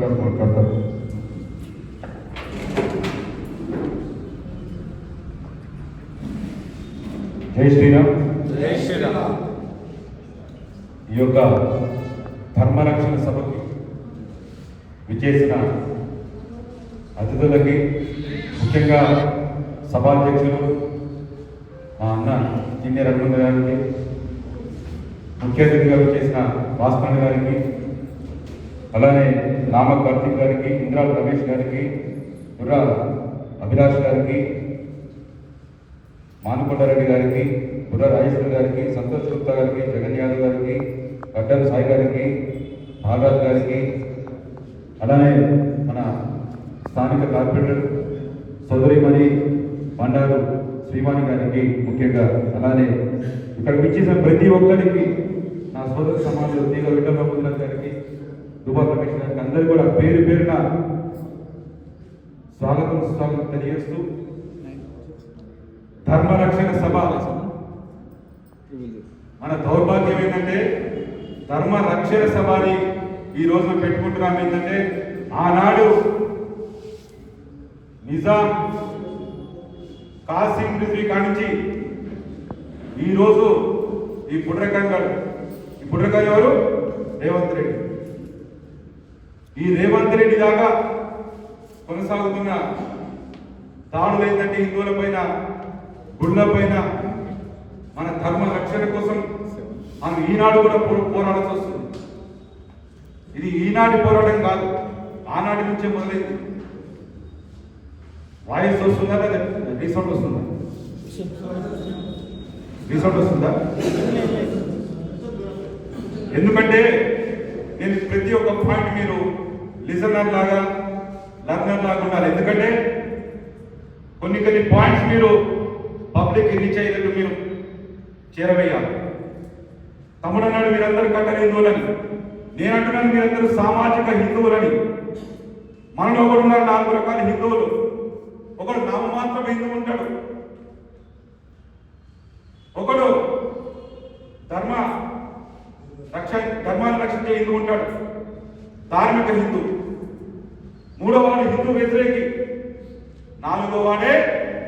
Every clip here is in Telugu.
గారు మాట్లాడతారు జై శ్రీరామ్. జై శ్రీరామ్. ఈ యొక్క ధర్మరక్షణ సభకి విచేసిన అతిథులకి ముఖ్యంగా సభాధ్యక్షులు మా అన్న ఇంజనీర్ హనుమంత్ గారికి ముఖ్య అతిథిగా విచ్చేసిన భాస్కర్ గారికి అలానే నామ కార్తీక్ గారికి ఇంద్రాల రమేష్ గారికి బుర్ర అభిలాష్ గారికి మానుకొండారెడ్డి గారికి బుర్ర రాజేశ్వర్ గారికి సంతోష్ గుప్తా గారికి జగన్ యాదవ్ గారికి గడ్డం సాయి గారికి నాగరాజ్ గారికి అలానే మన స్థానిక కార్పొరేటర్ సోదరిమణి బండారు శ్రీవాణి గారికి ముఖ్యంగా అలానే ఇక్కడ విచ్చేసిన ప్రతి ఒక్కరికి నా సోదర సమాజం తీగ విఠలరావు గారికి అందరు అందరూ కూడా పేరు పేరున స్వాగతం స్వాగతం తెలియజేస్తూ ధర్మరక్షణ సభ. మన దౌర్భాగ్యం ఏంటంటే ధర్మ రక్షణ సభని ఈ రోజున పెట్టుకుంటున్నాం ఏంటంటే ఆనాడు నిజాం కాసిం రిజ్వీ కానించి ఈరోజు ఈ బుడ్రకాన్ ఈ బుడ్రకాన్ ఎవరు? రేవంత్ రెడ్డి. ఈ రేవంత్ రెడ్డి దాకా కొనసాగుతున్న దాడులు ఏంటంటే హిందువుల పైన గుళ్ళ పైన మన ధర్మ రక్షణ కోసం మనం ఈనాడు కూడా పోరాడాల్సి వస్తుంది. ఇది ఈనాటి పోరాటం కాదు ఆనాటి నుంచే మొదలైంది. వాయిస్ వస్తుందా లేదా? రీసౌండ్ వస్తుందా? రీసౌండ్ వస్తుందా? ఎందుకంటే నేను ప్రతి ఒక్క పాయింట్ మీరు లిసనర్ లాగా లర్నర్ లాగా ఉండాలి ఎందుకంటే కొన్ని కొన్ని పాయింట్స్ మీరు పబ్లిక్ రీచ్ అయ్యేటట్టు మీరు చేరవేయాలి. తమిళనాడు మీరందరూ కట్టని హిందువులని. నేను అంటున్నాను మీరందరూ సామాజిక హిందువులని. మనలో ఒకడు ఉన్నారు నాలుగు రకాల హిందువులు. ఒకడు నామమాత్రం హిందువు ఉంటాడు. ఒకడు ధర్మ రక్ష ధర్మాన్ని రక్షించే హిందువు ఉంటాడు. ధార్మిక హిందువు. మూడవ వాడు హిందూ వ్యతిరేకి. నాలుగో వాడే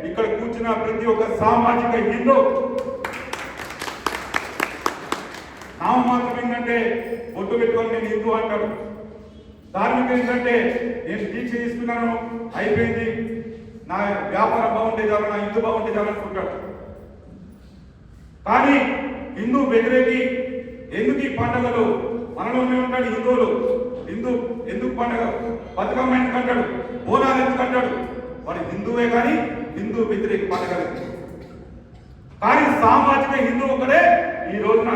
ఇక్కడ కూర్చున్న ప్రతి ఒక్క సామాజిక హిందూ. నామమాత్రం ఏంటంటే ఒట్టు పెట్టుకొని నేను హిందూ అంటాడు. ధార్మిక ఏంటంటే నేను దీక్ష తీసుకున్నాను అయిపోయింది. నా వ్యాపారం బాగుంటే చాలు నా హిందూ బాగుంటే చాలు అనుకుంటాడు. కానీ హిందూ వ్యతిరేకి ఎందుకు ఈ పండుగలు? మనలోనే ఉంటాడు హిందువులు. హిందూ ఎందుకు పండుగ? బతుకమ్మ ఎందుకు అంటాడు? బోనాలు ఎందుకు అంటాడు? వాడు హిందువే కానీ హిందూ వ్యతిరేక పండుగలు కానీ సామాజిక హిందూ ఒకడే ఈ రోజున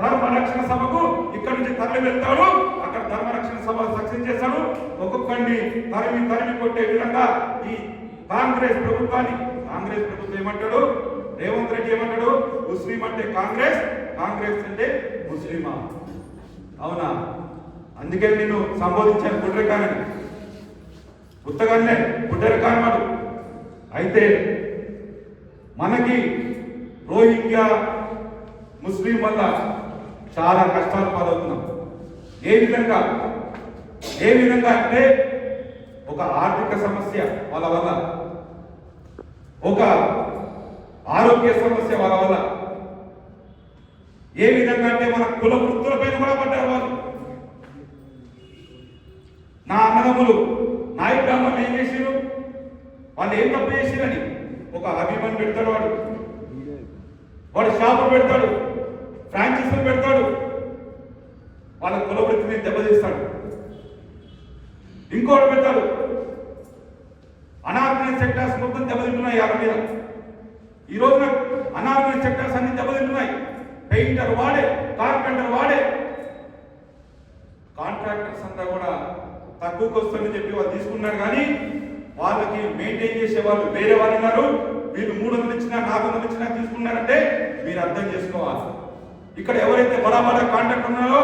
ధర్మ రక్షణ సభకు ఇక్కడ నుంచి తరలి వెళ్తాడు. అక్కడ ధర్మ రక్షణ సభ సక్సెస్ చేస్తాడు. ఒక్కొక్కడిని తరిమి తరిమి కొట్టే విధంగా ఈ కాంగ్రెస్ ప్రభుత్వాన్ని కాంగ్రెస్ ప్రభుత్వం ఏమంటాడు? రేవంత్ రెడ్డి ఏమంటాడు? ముస్లిం అంటే కాంగ్రెస్ కాంగ్రెస్ అంటే ముస్లిమా? అవునా? అందుకే నేను సంబోధించాను గుడ్రకానని ఉత్తగానే గుడ్డరకాన్ అయితే మనకి రోహింగ్యా ముస్లిం వల్ల చాలా కష్టాలు పాలవుతున్నాం. ఏ విధంగా? ఏ విధంగా అంటే ఒక ఆర్థిక సమస్య వాళ్ళ వల్ల ఒక ఆరోగ్య సమస్య వాళ్ళ వల్ల. ఏ విధంగా అంటే మన కుల వృత్తులపైన కూడా పడ్డారు నా అన్నదమ్ములు నాయకు బ్రాహ్మణులు ఏం చేసిరు వాళ్ళు ఏం తప్పు చేసిరని ఒక అభిమాని పెడతాడు వాడు. వాడు షాపులు పెడతాడు ఫ్రాంచైజీలు పెడతాడు. వాళ్ళ కులవృత్తిని దెబ్బతీస్తాడు. ఇంకోటి పెడతాడు అనార్గనైజ్ సెక్టార్స్ మొత్తం దెబ్బతింటున్నాయి వాళ్ళ మీద ఈ రోజున అనార్గనైజ్ సెక్టార్స్ అన్ని దెబ్బతింటున్నాయి. పెయింటర్ వాడే కార్పెంటర్ వాడే. కాంట్రాక్టర్స్ అంతా కూడా తక్కువకి వస్తుందని చెప్పి వాళ్ళు తీసుకున్నారు కానీ వాళ్ళకి మెయింటైన్ చేసే వాళ్ళు వేరే వాళ్ళు ఉన్నారు. వీళ్ళు మూడు వందలు ఇచ్చినా నాలుగు వందలు ఇచ్చినా తీసుకున్నారంటే మీరు అర్థం చేసుకోవాలి. ఇక్కడ ఎవరైతే బడా కాంటాక్ట్ ఉన్నారో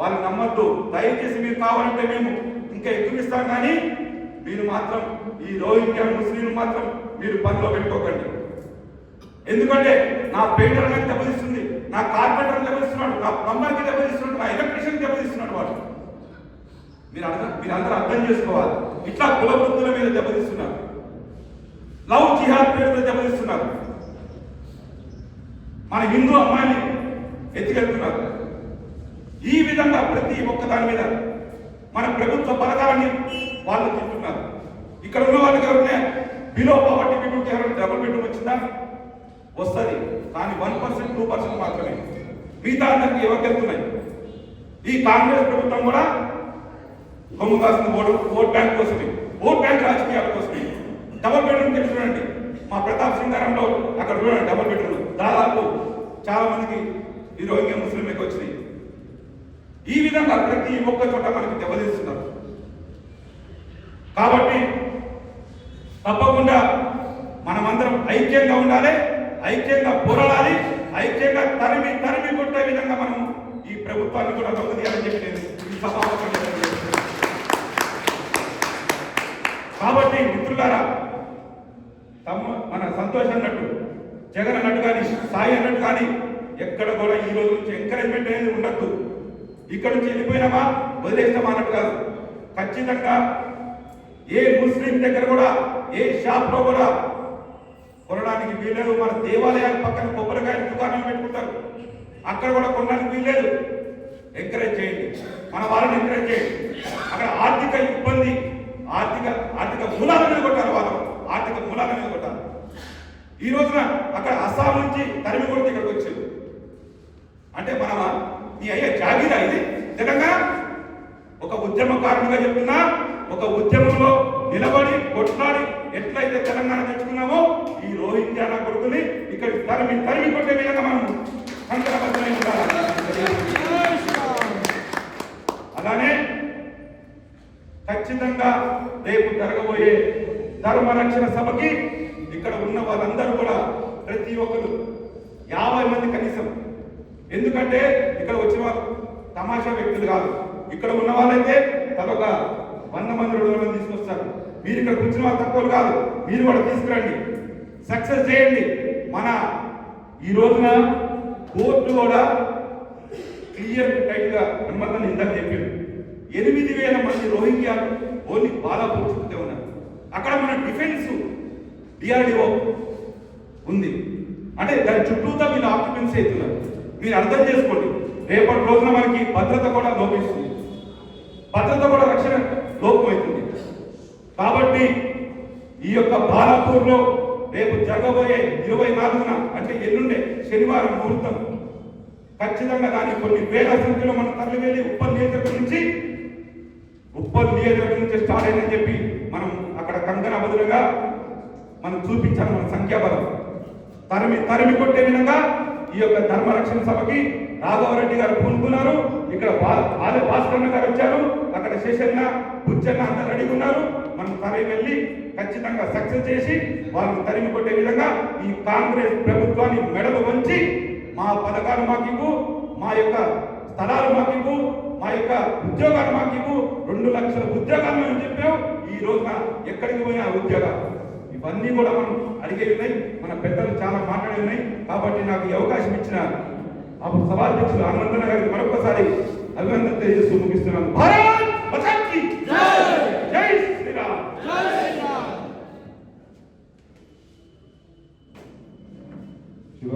వాళ్ళు నమ్మద్దు దయచేసి మీరు కావాలంటే మేము ఇంకా ఎక్కువ ఇస్తాం కానీ మీరు మాత్రం ఈ రోహింగ్యా ముస్లింలు మాత్రం మీరు పనిలో పెట్టుకోకండి. ఎందుకంటే నా పెయింటర్ నాకు దెబ్బతిస్తుంది నా కార్పెంటర్ దెబ్బతిస్తున్నాడు నా ప్లంబర్కి దెబ్బతిస్తున్నాడు నా ఎలక్ట్రీషియన్ మీరు అర్థం మీరు అందరూ అర్థం చేసుకోవాలి. ఇట్లా కుల వృత్తుల మీద దెబ్బతీస్తున్నారు. లవ్ జిహాద్ పేరుతో దెబ్బతీస్తున్నారు. మన హిందూ అమ్మాయిని ఎత్తుకెళ్తున్నారు. ఈ విధంగా ప్రతి ఒక్క దాని మీద మన ప్రభుత్వ పథకాలని వాళ్ళు తింటున్నారు ఇక్కడ ఉన్న వాళ్ళకి ఎవరైనా బిలో పవర్టీ పీపుల్కి ఎవరైనా డబుల్ బెడ్రూమ్ వచ్చిందా? వస్తుంది. కానీ వన్ పర్సెంట్ టూ పర్సెంట్ మాత్రమే. మిగతా అందరికి ఎవరికి వెళ్తున్నాయి ఈ కాంగ్రెస్ ప్రభుత్వం కూడా కొమ్ము కాసిన ఓటు ఓట్ బ్యాంక్ కోసమే. ఓట్ బ్యాంక్ రాజకీయాల కోసమే. డబల్ బెడ్రూమ్ చూడండి. మా ప్రతాప్ సింగారంలో అక్కడ చూడండి డబల్ బెడ్రూమ్. దాదాపు చాలా మందికి ఈ రోహింగ్యా ముస్లింలకు వచ్చినాయి. ఈ విధంగా ప్రతి ఒక్క చోట మనకి దెబ్బతీస్తున్నారు. కాబట్టి తప్పకుండా మనమందరం ఐక్యంగా ఉండాలి ఐక్యంగా పోరాడాలి ఐక్యంగా తరిమి తరిమి కొట్టే విధంగా మనం ఈ ప్రభుత్వాన్ని కూడా దొంగతీయాలని చెప్పి నేను ఈ సభాముఖంగా కాబట్టి మిత్రులారా తమ మన సంతోష్ అన్నట్టు జగన్ అన్నట్టు కానీ సాయి అన్నట్టు కానీ ఎక్కడ కూడా ఈ రోజు నుంచి ఎంకరేజ్మెంట్ అనేది ఉండద్దు. ఇక్కడ నుంచి వెళ్ళిపోయినామా? వదిలేస్తామా అన్నట్టు కాదు. ఖచ్చితంగా ఏ ముస్లిం దగ్గర కూడా ఏ షాప్లో కూడా కొనడానికి వీల్లేదు. మన దేవాలయాల పక్కన కొబ్బరికాయ దుకాణం పెట్టుకుంటారు. అక్కడ కూడా కొనడానికి వీల్లేదు. ఎంకరేజ్ చేయండి. మన వాళ్ళని ఎంకరేజ్ చేయండి. అక్కడ ఆర్థిక ఇబ్బంది ఆర్థిక ఆర్థిక మూలాల మీద కొట్టాలి వాళ్ళు. ఆర్థిక మూలాల మీద ఈ రోజున అక్కడ అస్సాం నుంచి తరిమి కొడితే ఇక్కడికి వచ్చారు. అంటే మన నీ అయ్యే జాగీరా ఇది. నిజంగా ఒక ఉద్యమకారునిగా చెప్తున్నా ఒక ఉద్యమంలో నిలబడి కొట్లాడి ఎట్లయితే తెలంగాణ తెచ్చుకున్నామో ఈ రోహింగ్యాల కొడుకుని ఇక్కడ తరిమి తరిమి కొట్టే విధంగా మనం సంకల్పమై అలానే ఖచ్చితంగా రేపు జరగబోయే ధర్మ రక్షణ సభకి ఇక్కడ ఉన్న వాళ్ళందరూ కూడా ప్రతి ఒక్కరు యాభై మంది కనీసం. ఎందుకంటే ఇక్కడ వచ్చిన వాళ్ళు తమాషా వ్యక్తులు కాదు. ఇక్కడ ఉన్న వాళ్ళైతే తదొక వంద మంది రెండు మంది తీసుకొస్తారు. మీరు ఇక్కడ కూర్చున్న వాళ్ళు తక్కువ కాదు. మీరు కూడా తీసుకురండి. సక్సెస్ చేయండి. మన ఈ రోజున కోర్టు కూడా క్లియర్ టైట్గా హనుమంతన్ ఇందాక చెప్పింది ఎనిమిది వేల మంది రోహింగ్యాలు ఓన్లీ బాలాపూర్ చుట్టూ ఉన్నారు. అక్కడ మన డిఫెన్స్ డిఆర్డిఓ ఉంది. అంటే దాని చుట్టూతా వీళ్ళు ఆక్యుపెన్సీ అవుతున్నారు. మీరు అర్థం చేసుకోండి. రేపటి రోజున మనకి భద్రత కూడా లోపిస్తుంది. భద్రత కూడా రక్షణ లోపమవుతుంది కాబట్టి ఈ యొక్క బాలాపూర్లో రేపు జరగబోయే ఇరవై నాలుగున అంటే ఎల్లుండే శనివారం ముహూర్తం. ఖచ్చితంగా దాన్ని కొన్ని వేల సంఖ్యలో మనం తరలి వెళ్ళి ఉపన్యాసం నుంచి ఉప్పల్ నియోజకవర్గం నుంచి స్టార్ట్ అయిందని చెప్పి మనం అక్కడ కంకణ బదులుగా మనం చూపించాలి మన సంఖ్యాబలం. తరిమి తరిమి కొట్టే విధంగా ఈ యొక్క ధర్మరక్షణ సభకి రాఘవరెడ్డి గారు పూనుకున్నారు ఇక్కడ బాల భాస్కరణ గారు వచ్చారు. అక్కడ శేషన్న బుచ్చన్న అంతా రెడీగా ఉన్నారు. మనం తరిమి వెళ్ళి ఖచ్చితంగా సక్సెస్ చేసి వాళ్ళని తరిమి కొట్టే విధంగా ఈ కాంగ్రెస్ ప్రభుత్వాన్ని మెడలు వంచి మా పథకాలు మాకు మా యొక్క స్థలాలు మాకు మా యొక్క ఉద్యోగాలు మాకు ఇవ్వు, రెండు లక్షల ఉద్యోగాలు మేము చెప్పాము ఈ రోజున ఎక్కడికి పోయినా ఉద్యోగాలు. ఇవన్నీ కూడా మనం అడిగే ఉన్నాయి. మన పెద్దలు చాలా మాట్లాడి ఉన్నాయి. కాబట్టి నాకు ఈ అవకాశం ఇచ్చిన అప్పుడు సభాధ్యక్షులు హనుమంతన్న గారికి మరొకసారి అభినందన తెలియజేస్తూ ముగిస్తున్నాను. భారత్!